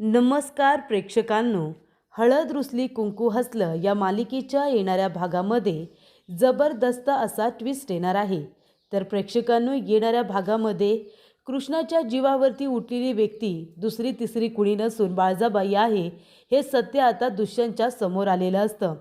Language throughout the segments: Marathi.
नमस्कार प्रेक्षकांनो. हळद रुसली कुंकू हसलं या मालिकेच्या येणाऱ्या भागामध्ये जबरदस्त असा ट्विस्ट येणार आहे. तर प्रेक्षकांनो येणाऱ्या भागामध्ये कृष्णाच्या जीवावरती उठलेली व्यक्ती दुसरी तिसरी कुणी नसून बाळजाबाई आहे हे सत्य आता दुष्यंतच्या समोर आलेलं असतं.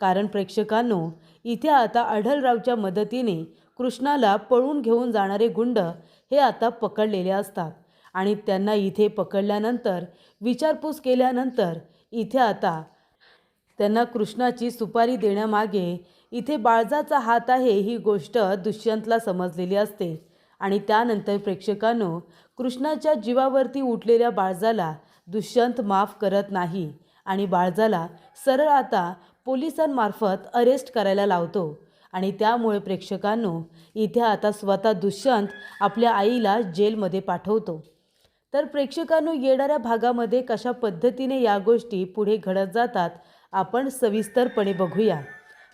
कारण प्रेक्षकांनो इथे आता अढळरावच्या मदतीने कृष्णाला पळून घेऊन जाणारे गुंड हे आता पकडलेले असतात. आणि त्यांना इथे पकडल्यानंतर विचारपूस केल्यानंतर इथे आता त्यांना कृष्णाची सुपारी देण्यामागे इथे बाळजाचा हात आहे ही गोष्ट दुष्यंतला समजलेली असते. आणि त्यानंतर प्रेक्षकांनो कृष्णाच्या जीवावरती उठलेल्या बाळजाला दुष्यंत माफ करत नाही आणि बाळजाला सरळ आता पोलिसांमार्फत अरेस्ट करायला लावतो. आणि त्यामुळे प्रेक्षकांनो इथे आता स्वतः दुष्यंत आपल्या आईला जेलमध्ये पाठवतो. तर प्रेक्षकांनो येणाऱ्या भागामध्ये कशा पद्धतीने या गोष्टी पुढे घडत जातात आपण सविस्तरपणे बघूया.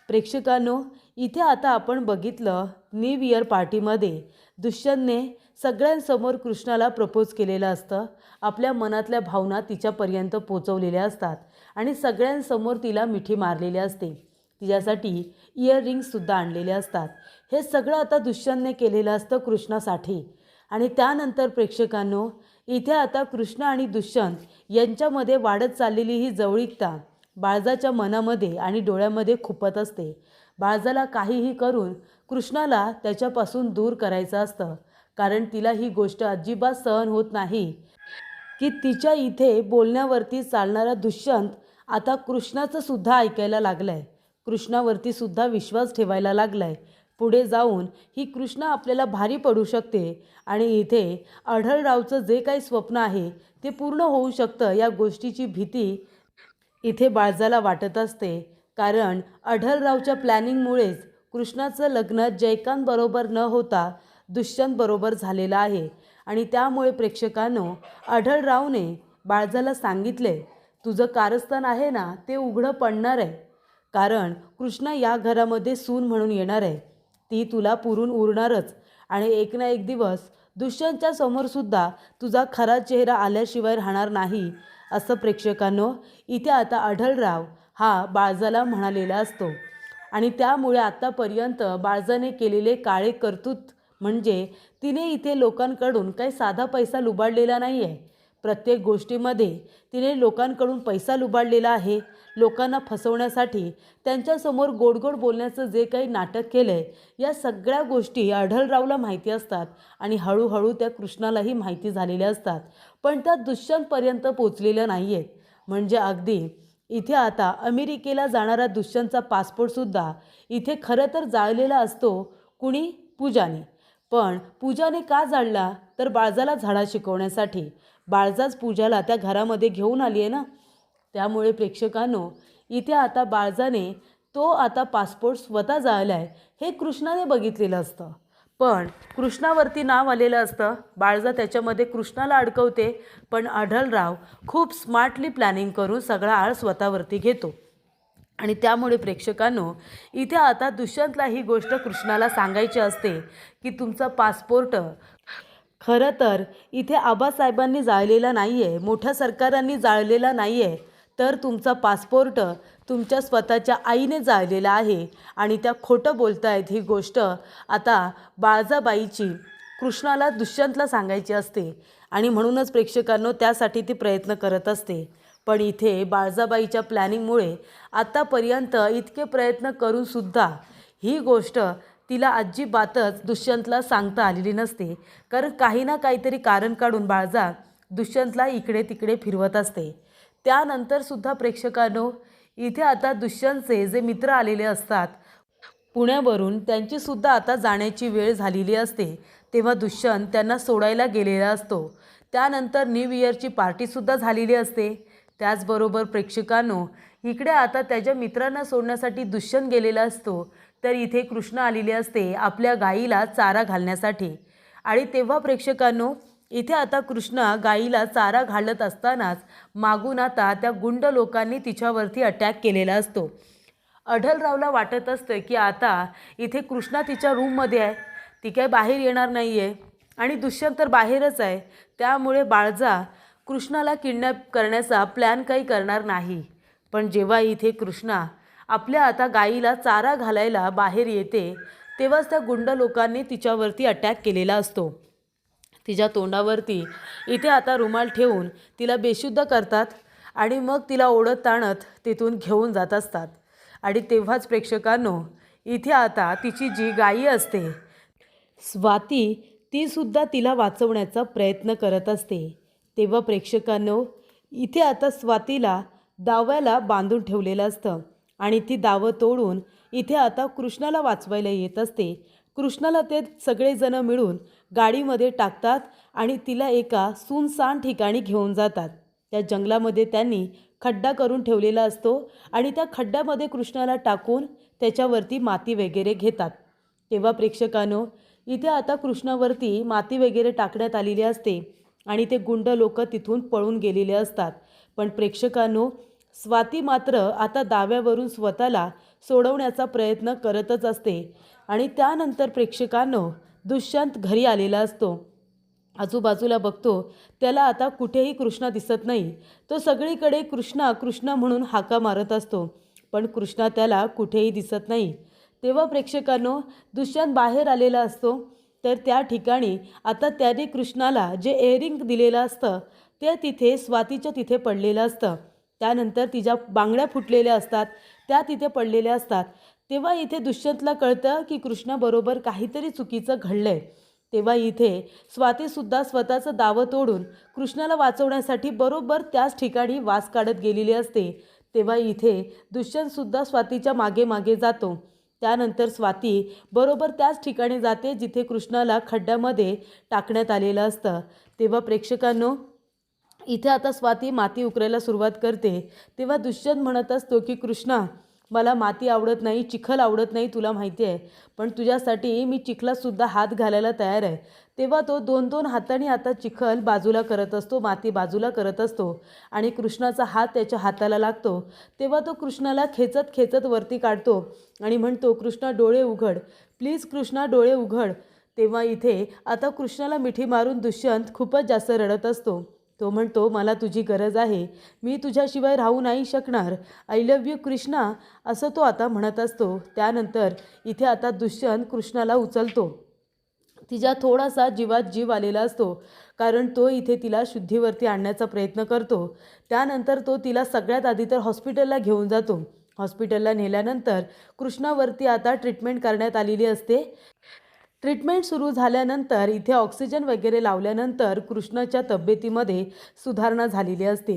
प्रेक्षकांनो इथे आता आपण बघितलं न्यू इयर पार्टीमध्ये दुष्यंतने सगळ्यांसमोर कृष्णाला प्रपोज केलेलं असतं. आपल्या मनातल्या भावना तिच्यापर्यंत पोचवलेल्या असतात आणि सगळ्यांसमोर तिला मिठी मारलेली असते. तिच्यासाठी इयररिंग्ससुद्धा आणलेले असतात. हे सगळं आता दुष्यंतने केलेलं असतं कृष्णासाठी. आणि त्यानंतर प्रेक्षकांनो इथे आता कृष्ण आणि दुष्यंत यांच्यामध्ये वाढत चाललेली ही जवळीकता बाळजाच्या मनामध्ये आणि डोळ्यामध्ये खुपत असते. बाळजाला काहीही करून कृष्णाला त्याच्यापासून दूर करायचं असतं. कारण तिला ही गोष्ट अजिबात सहन होत नाही. की तिच्या इथे बोलण्यावरती चालणारा दुष्यंत आता कृष्णाचं सुद्धा ऐकायला लागलाय. कृष्णावरती सुद्धा विश्वास ठेवायला लागलाय. पुढे जाऊन ही कृष्णा आपल्याला भारी पडू शकते. आणि इथे आढळरावचं जे काही स्वप्न आहे ते पूर्ण होऊ शकतं या गोष्टीची भीती इथे बाळजाला वाटत असते. कारण अढळरावच्या प्लॅनिंगमुळेच कृष्णाचं लग्न जयकांतबरोबर न होता दुष्यंतबरोबर झालेलं आहे. आणि त्यामुळे प्रेक्षकांनो अढळरावने बाळजाला सांगितले तुझं कारस्थान आहे ना ते उघडं पडणार आहे. कारण कृष्णा या घरामध्ये सून म्हणून येणार आहे. ती तुला पुरून उरणारच. आणि एक ना एक दिवस दुष्यंतच्या समोरसुद्धा तुझा खरा चेहरा आल्याशिवाय राहणार नाही असं प्रेक्षकांनो इथे आता आढळराव हा बाळजाला म्हणालेला असतो. आणि त्यामुळे आत्तापर्यंत बाळजाने केलेले काळे कर्तृत म्हणजे तिने इथे लोकांकडून काही साधा पैसा लुबाडलेला नाही आहे प्रत्येक गोष्टीमध्ये तिने लोकांकडून पैसा लुबाडलेला आहे. लोकांना फसवण्यासाठी त्यांच्यासमोर गोडगोड बोलण्याचं जे काही नाटक केलं आहे या सगळ्या गोष्टी आढळरावला माहिती असतात आणि हळूहळू त्या कृष्णालाही माहिती झालेल्या असतात. पण त्या दुष्यंतपर्यंत पोचलेल्या नाही आहेत म्हणजे अगदी इथे आता अमेरिकेला जाणारा दुष्यंतचा पासपोर्टसुद्धा इथे खरं तर जाळलेला असतो कुणी? पूजाने. पण पूजाने का जाळला? तर बाळजाला झाडा शिकवण्यासाठी. बाळजाच पूजाला त्या घरामध्ये घेऊन आली आहे ना? त्यामुळे प्रेक्षकांनो इथे आता बाळजाने तो आता पासपोर्ट स्वतः जाळला आहे हे कृष्णाने बघितलेलं असतं. पण कृष्णावरती नाव आलेलं असतं. बाळजा त्याच्यामध्ये कृष्णाला अडकवते पण आढळराव खूप स्मार्टली प्लॅनिंग करून सगळा आळ स्वतःवरती घेतो. आणि त्यामुळे प्रेक्षकांनो इथे आता दुष्यंतला ही गोष्ट कृष्णाला सांगायची असते की तुमचा पासपोर्ट खरं तर इथे आबासाहेबांनी जाळलेला नाही आहे मोठ्या सरकारांनी जाळलेला नाही आहे तर तुमचा पासपोर्ट तुमच्या स्वतःच्या आईने जाळलेला आहे. आणि त्या खोटं बोलतायत ही गोष्ट आता बाळजाबाईची कृष्णाला दुष्यंतला सांगायची असते. आणि म्हणूनच प्रेक्षकांनो त्यासाठी ती प्रयत्न करत असते. पण इथे बाळजाबाईच्या प्लॅनिंगमुळे आत्तापर्यंत इतके प्रयत्न करूनसुद्धा ही गोष्ट तिला अजिबातच दुष्यंतला सांगता आलेली नसते. कारण काही ना काहीतरी कारण काढून बाळजा दुष्यंतला इकडे तिकडे फिरवत असते. त्यानंतरसुद्धा प्रेक्षकांनो इथे आता दुष्यंतचे जे मित्र आलेले असतात पुण्यावरून त्यांचीसुद्धा आता जाण्याची वेळ झालेली असते. तेव्हा दुष्यंत त्यांना सोडायला गेलेला असतो. त्यानंतर न्यू इयरची पार्टीसुद्धा झालेली असते. त्याचबरोबर प्रेक्षकांनो इकडे आता त्याच्या मित्रांना सोडण्यासाठी दुष्यंत गेलेला असतो. तर इथे कृष्ण आलेली असते आपल्या गाईला चारा घालण्यासाठी. आणि तेव्हा प्रेक्षकांनो इथे आता कृष्णा गाईला चारा घालत असतानाच मागून आता त्या गुंड लोकांनी तिच्यावरती अटॅक केलेला असतो. अढलरावला वाटत असतं की आता इथे कृष्णा तिच्या रूममध्ये आहे. ती काय बाहेर येणार नाही आहे आणि दुष्यंत तर बाहेरच आहे. त्यामुळे बाळजा कृष्णाला किडनॅप करण्याचा प्लॅन काही करणार नाही. पण जेव्हा इथे कृष्णा आपल्या आता गाईला चारा घालायला बाहेर येते तेव्हाच त्या गुंड लोकांनी तिच्यावरती अटॅक केलेला असतो. तिच्या तोंडावरती. इथे आता रुमाल ठेवून तिला बेशुद्ध करतात आणि मग तिला ओढत ताणत तिथून घेऊन जात असतात. आणि तेव्हाच प्रेक्षकांनो इथे आता तिची जी गायी असते स्वाती तीसुद्धा तिला वाचवण्याचा प्रयत्न करत असते. तेव्हा प्रेक्षकांनो इथे आता स्वातीला दाव्याला बांधून ठेवलेलं असतं आणि ती दावं तोडून इथे आता कृष्णाला वाचवायला येत असते. कृष्णाला ते सगळेजणं मिळून गाडीमध्ये टाकतात आणि तिला एका सुनसान ठिकाणी घेऊन जातात. त्या जंगलामध्ये त्यांनी खड्डा करून ठेवलेला असतो आणि त्या खड्ड्यामध्ये कृष्णाला टाकून त्याच्यावरती माती वगैरे घेतात. तेव्हा प्रेक्षकांनो इथे आता कृष्णावरती माती वगैरे टाकण्यात आलेली असते आणि ते गुंड लोक तिथून पळून गेलेले असतात. पण प्रेक्षकांनो स्वाती मात्र आता दाव्यावरून स्वतःला सोडवण्याचा प्रयत्न करतच असते. आणि त्यानंतर प्रेक्षकांनो दुष्यंत घरी आलेला असतो. आजूबाजूला बघतो त्याला आता कुठेही कृष्णा दिसत नाही. तो सगळीकडे कृष्णा कृष्णा म्हणून हाका मारत असतो पण कृष्णा त्याला कुठेही दिसत नाही. तेव्हा प्रेक्षकांनो दुष्यंत बाहेर आलेला असतो तर त्या ठिकाणी आता त्याने कृष्णाला जे एअरिंग दिलेलं असतं ते तिथे स्वातीच्या तिथे पडलेलं असतं. त्यानंतर तिच्या बांगड्या फुटलेल्या असतात त्या तिथे पडलेल्या असतात. तेव्हा इथे दुष्यंतला कळतं की कृष्णाबरोबर काहीतरी चुकीचं घडलं आहे तेव्हा इथे स्वातीसुद्धा स्वतःचं दावं तोडून कृष्णाला वाचवण्यासाठी बरोबर त्याच ठिकाणी वास काढत गेलेली असते. तेव्हा इथे दुष्यंतसुद्धा स्वातीच्या मागे मागे जातो. त्यानंतर स्वाती बरोबर त्याच ठिकाणी जाते जिथे कृष्णाला खड्ड्यामध्ये टाकण्यात आलेलं असतं. तेव्हा प्रेक्षकांनो इथे आता स्वाती माती उकरायला सुरुवात करते. तेव्हा दुष्यंत म्हणत असतो की कृष्णा मला माती आवडत नाही चिखल आवडत नाही तुला माहिती आहे. पण तुझ्यासाठी मी चिखलातसुद्धा हात घालायला तयार आहे. तेव्हा तो दोन दोन हाताने आता चिखल बाजूला करत असतो माती बाजूला करत असतो आणि कृष्णाचा हात त्याच्या हाताला लागतो. तेव्हा तो कृष्णाला खेचत खेचत वरती काढतो आणि म्हणतो कृष्णा डोळे उघड. प्लीज कृष्णा डोळे उघड. तेव्हा इथे आता कृष्णाला मिठी मारून दुष्यंत खूपच जास्त रडत असतो. तो म्हणतो मला तुझी गरज आहे. मी तुझ्याशिवाय राहू नाही शकणार. I love you Krishna. असं तो आता म्हणत असतो. त्यानंतर इथे आता दुष्यंत कृष्णाला उचलतो. तिच्या थोडासा जीवात जीव आलेला असतो कारण तो इथे तिला शुद्धीवरती आणण्याचा प्रयत्न करतो. त्यानंतर तो तिला सगळ्यात आधी तर हॉस्पिटलला घेऊन जातो. हॉस्पिटलला नेल्यानंतर कृष्णावरती आता ट्रीटमेंट करण्यात आलेली असते. ट्रीटमेंट सुरू झाल्यानंतर इथे ऑक्सिजन वगैरे लावल्यानंतर कृष्णाच्या तब्येतीमध्ये सुधारणा झालेली असते.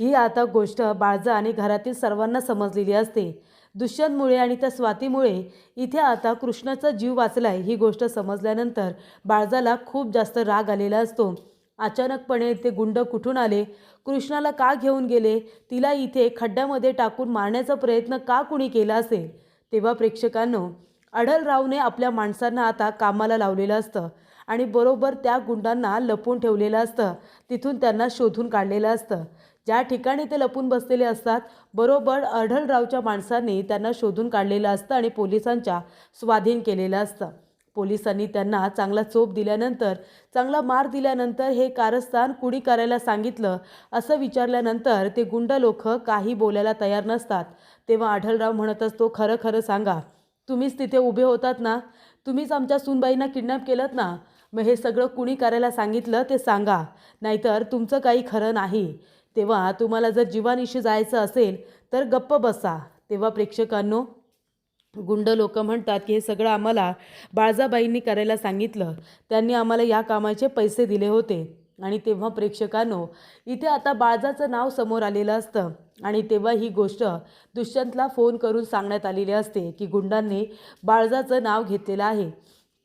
ही आता गोष्ट बाळजा आणि घरातील सर्वांना समजलेली असते. दुष्यंतमुळे आणि त्या स्वातीमुळे इथे आता कृष्णाचा जीव वाचलाय ही गोष्ट समजल्यानंतर बाळजाला खूप जास्त राग आलेला असतो. अचानकपणे ते गुंड कुठून आले? कृष्णाला का घेऊन गेले? तिला इथे खड्ड्यामध्ये टाकून मारण्याचा प्रयत्न का कुणी केला असेल? तेव्हा प्रेक्षकांनो अढलरावने आपल्या माणसांना आता कामाला लावलेलं असतं आणि बरोबर त्या गुंडांना लपून ठेवलेलं असतं. तिथून त्यांना शोधून काढलेलं असतं. ज्या ठिकाणी ते लपून बसलेले असतात बरोबर अढळरावच्या माणसांनी त्यांना शोधून काढलेलं असतं आणि पोलिसांच्या स्वाधीन केलेलं असतं. पोलिसांनी त्यांना चांगला चोप दिल्यानंतर चांगला मार दिल्यानंतर हे कारस्थान कुणी करायला सांगितलं असं विचारल्यानंतर ते गुंड लोक काही बोलायला तयार नसतात. तेव्हा आढळराव म्हणत असतो खरं खरं सांगा. तुम्हीच तिथे उभे होतात ना तुम्हीच आमच्या सूनबाईंना किडनॅप केलं ना मग हे सगळं कुणी करायला सांगितलं ते सांगा नाहीतर तुमचं काही खरं नाही. तेव्हा तुम्हाला जर जीवानिशी जायचं असेल तर गप्प बसा. तेव्हा प्रेक्षकांनो गुंड लोक म्हणतात की हे सगळं आम्हाला बाळजाबाईंनी करायला सांगितलं. त्यांनी आम्हाला या कामाचे पैसे दिले होते. आणि तेव्हा प्रेक्षकांनो इथे आता बाळजाचं नाव समोर आलेलं असतं. आणि तेव्हा ही गोष्ट दुष्यंतला फोन करून सांगण्यात आलेली असते की गुंडांनी बाळजाचं नाव घेतलेलं आहे.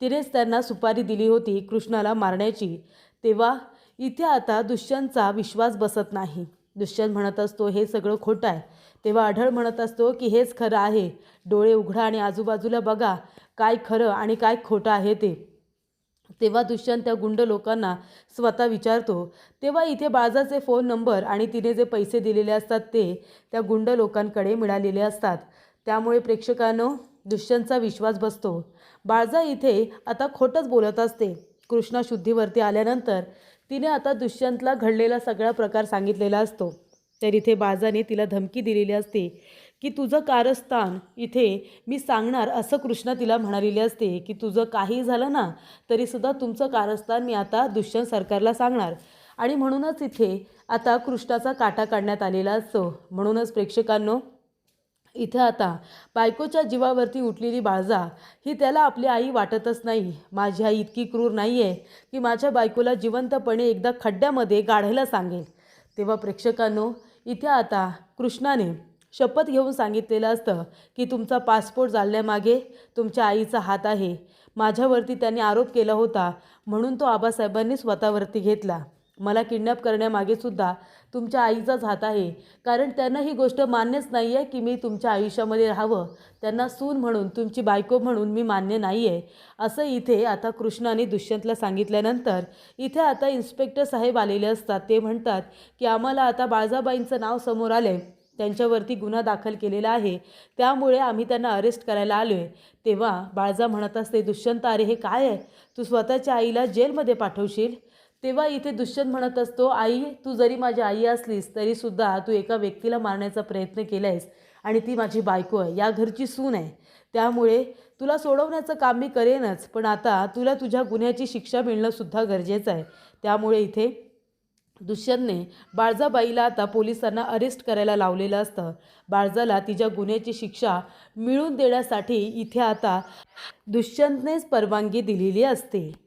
तिनेच त्यांना सुपारी दिली होती कृष्णाला मारण्याची. तेव्हा इथे आता दुष्यंतचा विश्वास बसत नाही. दुष्यंत म्हणत असतो हे सगळं खोटं आहे. तेव्हा आढळ म्हणत असतो की हेच खरं आहे. डोळे उघडा आणि आजूबाजूला बघा काय खरं आणि काय खोटं आहे ते. तेव्हा दुष्यंत त्या गुंड लोकांना स्वतः विचारतो तेव्हा इथे बाळजाचे फोन नंबर आणि तिने जे पैसे दिलेले असतात ते त्या गुंड लोकांकडे मिळालेले असतात. त्यामुळे प्रेक्षकांनो दुष्यंतचा विश्वास बसतो. बाळजा इथे आता खोटंच बोलत असते. कृष्णा शुद्धीवरती आल्यानंतर तिने आता दुष्यंतला घडलेला सगळा प्रकार सांगितलेला असतो. तर इथे बाळजाने तिला धमकी दिलेली असते. की तुझं कारस्थान इथे मी सांगणार असं कृष्णा तिला म्हणालेली असते की तुझं काही झालं ना तरीसुद्धा तुमचं कारस्थान मी आता दुष्यंत सरकारला सांगणार. आणि म्हणूनच इथे आता कृष्णाचा काटा काढण्यात आलेला असतो. म्हणूनच प्रेक्षकांनो इथं आता बायकोच्या जीवावरती उठलेली बाळजा ही त्याला आपली आई वाटतच नाही. माझी आई इतकी क्रूर नाही आहे की माझ्या बायकोला जिवंतपणे एकदा खड्ड्यामध्ये गाढायला सांगेल. तेव्हा प्रेक्षकांनो इथे आता कृष्णाने शपथ घेऊन सांगितलेलं असतं की तुमचा पासपोर्ट जाळण्यामागे तुमच्या आईचा हात आहे. माझ्यावरती त्यांनी आरोप केला होता म्हणून तो आबासाहेबांनी स्वतःवरती घेतला. मला किडनॅप करण्यामागे सुद्धा तुमच्या आईचाच हात आहे. कारण त्यांना ही गोष्ट मान्यच नाही आहे की मी तुमच्या आयुष्यामध्ये राहावं. त्यांना सून म्हणून तुमची बायको म्हणून मी मान्य नाही आहे असं इथे आता कृष्णाने दुष्यंतला सांगितल्यानंतर इथे आता इन्स्पेक्टर साहेब आलेले असतात. ते म्हणतात की आम्हाला आता बाळजाबाईंचं नाव समोर आलं आहे त्यांच्यावरती गुन्हा दाखल केलेला आहे. त्यामुळे आम्ही त्यांना अरेस्ट करायला आलो आहे तेव्हा बाळजा म्हणत असते दुष्यंत अरे हे काय आहे? तू स्वतःच्या आईला जेलमध्ये पाठवशील? तेव्हा इथे दुष्यंत म्हणत असतो आई तू जरी माझी आई असलीस तरीसुद्धा तू एका व्यक्तीला मारण्याचा प्रयत्न केला आहेस आणि ती माझी बायको आहे. या घरची सून आहे. त्यामुळे तुला सोडवण्याचं काम मी करेनच पण आता तुला तुझ्या गुन्ह्याची शिक्षा मिळणंसुद्धा गरजेचं आहे. त्यामुळे इथे दुष्यंतने बाळजाबाईला आता पोलिसांना अरेस्ट करायला लावलेलं असतं. बाळजाला तिच्या गुन्ह्याची शिक्षा मिळवून देण्यासाठी इथे आता दुष्यंतनेच परवानगी दिलेली असते.